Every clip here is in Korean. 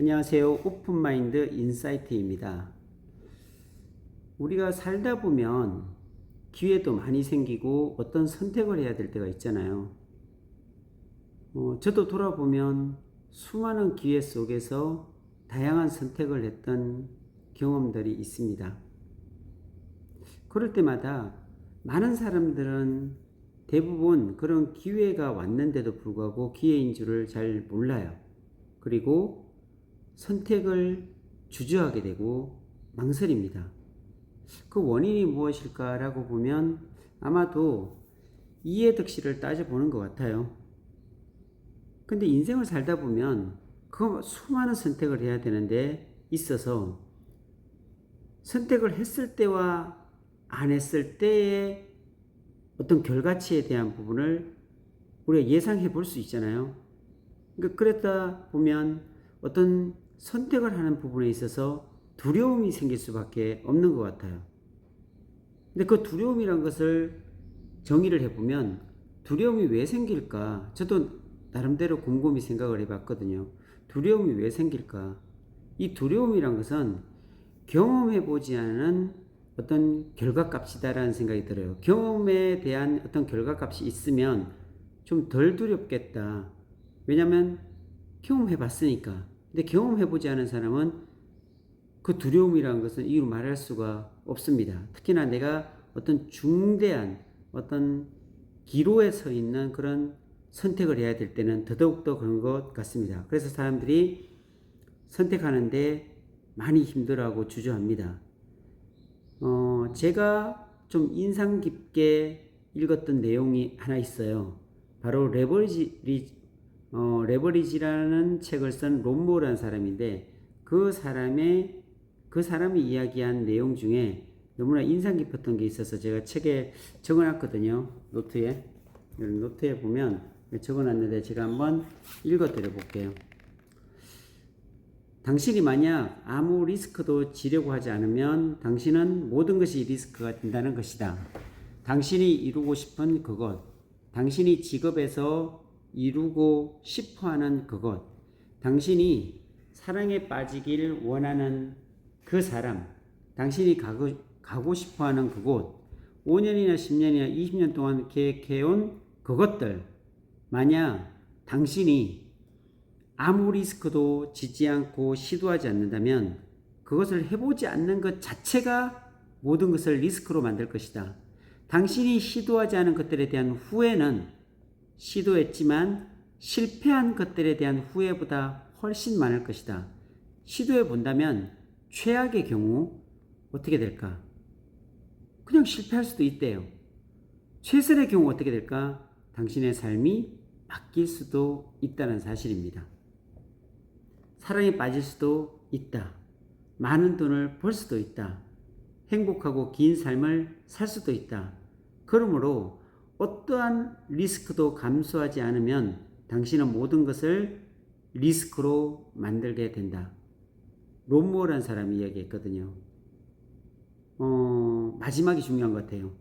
안녕하세요. 오픈마인드 인사이트입니다. 우리가 살다 보면 기회도 많이 생기고 어떤 선택을 해야 될 때가 있잖아요. 어, 저도 돌아보면 수많은 기회 속에서 다양한 선택을 했던 경험들이 있습니다. 그럴 때마다 많은 사람들은 대부분 그런 기회가 왔는데도 불구하고 기회인 줄을 잘 몰라요. 그리고 선택을 주저하게 되고 망설입니다. 그 원인이 무엇일까라고 보면 아마도 이해득실을 따져보는 것 같아요. 근데 인생을 살다 보면 그 수많은 선택을 해야 되는데 있어서 선택을 했을 때와 안 했을 때의 어떤 결과치에 대한 부분을 우리가 예상해 볼 수 있잖아요. 그러니까 그랬다 보면 어떤 선택을 하는 부분에 있어서 두려움이 생길 수밖에 없는 것 같아요. 근데 그 두려움이란 것을 정의를 해보면 두려움이 왜 생길까? 저도 나름대로 곰곰이 생각을 해봤거든요. 두려움이 왜 생길까? 이 두려움이란 것은 경험해보지 않은 어떤 결과값이다라는 생각이 들어요. 경험에 대한 어떤 결과값이 있으면 좀 덜 두렵겠다. 왜냐면 경험해봤으니까. 근데 경험해보지 않은 사람은 그 두려움이라는 것은 이유로 말할 수가 없습니다. 특히나 내가 어떤 중대한 어떤 기로에 서 있는 그런 선택을 해야 될 때는 더더욱더 그런 것 같습니다. 그래서 사람들이 선택하는데 많이 힘들어하고 주저합니다. 어, 제가 좀 인상 깊게 읽었던 내용이 하나 있어요. 바로 레버리지, 어, 레버리지라는 책을 쓴 롬모라는 사람인데 그 사람의 그 사람이 이야기한 내용 중에 너무나 인상 깊었던 게 있어서 제가 책에 적어놨거든요. 노트에. 노트에 보면 적어놨는데 제가 한번 읽어드려 볼게요. 당신이 만약 아무 리스크도 지려고 하지 않으면 당신은 모든 것이 리스크가 된다는 것이다. 당신이 이루고 싶은 그것, 당신이 직업에서 이루고 싶어 하는 그것, 당신이 사랑에 빠지길 원하는 그 사람, 당신이 가고, 가고 싶어 하는 그곳, 5년이나 10년이나 20년 동안 계획해온 그것들, 만약 당신이 아무 리스크도 짓지 않고 시도하지 않는다면 그것을 해보지 않는 것 자체가 모든 것을 리스크로 만들 것이다. 당신이 시도하지 않은 것들에 대한 후회는 시도했지만 실패한 것들에 대한 후회보다 훨씬 많을 것이다. 시도해 본다면 최악의 경우 어떻게 될까? 그냥 실패할 수도 있대요. 최선의 경우 어떻게 될까? 당신의 삶이 바뀔 수도 있다는 사실입니다. 사랑에 빠질 수도 있다. 많은 돈을 벌 수도 있다. 행복하고 긴 삶을 살 수도 있다. 그러므로 어떠한 리스크도 감수하지 않으면 당신은 모든 것을 리스크로 만들게 된다. 롬모라는 사람이 이야기했거든요. 어, 마지막이 중요한 것 같아요.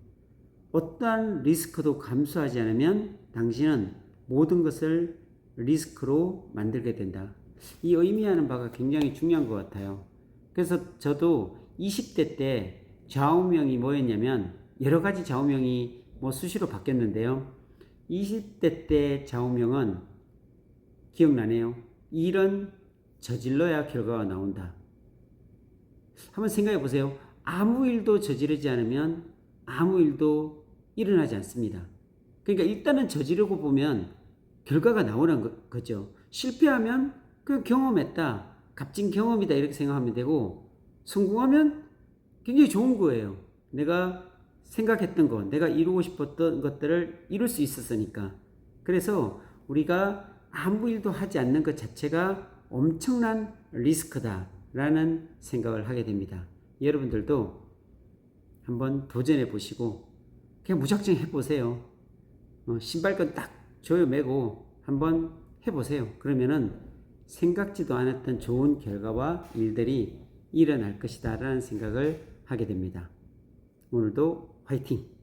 어떠한 리스크도 감수하지 않으면 당신은 모든 것을 리스크로 만들게 된다. 이 의미하는 바가 굉장히 중요한 것 같아요. 그래서 저도 20대 때 좌우명이 뭐였냐면 여러 가지 좌우명이 뭐 수시로 바뀌었는데요. 20대 때 좌우명은 기억나네요. 일은 저질러야 결과가 나온다. 한번 생각해 보세요. 아무 일도 저지르지 않으면 아무 일도 일어나지 않습니다. 그러니까 일단은 저지르고 보면 결과가 나오는 거죠. 실패하면 그 경험했다. 값진 경험이다. 이렇게 생각하면 되고, 성공하면 굉장히 좋은 거예요. 내가 생각했던 것, 내가 이루고 싶었던 것들을 이룰 수 있었으니까. 그래서 우리가 아무 일도 하지 않는 것 자체가 엄청난 리스크다라는 생각을 하게 됩니다. 여러분들도 한번 도전해 보시고, 그냥 무작정 해 보세요. 어, 신발끈 딱 조여매고 한번 해 보세요. 그러면은 생각지도 않았던 좋은 결과와 일들이 일어날 것이다 라는 생각을 하게 됩니다. 오늘도 화이팅!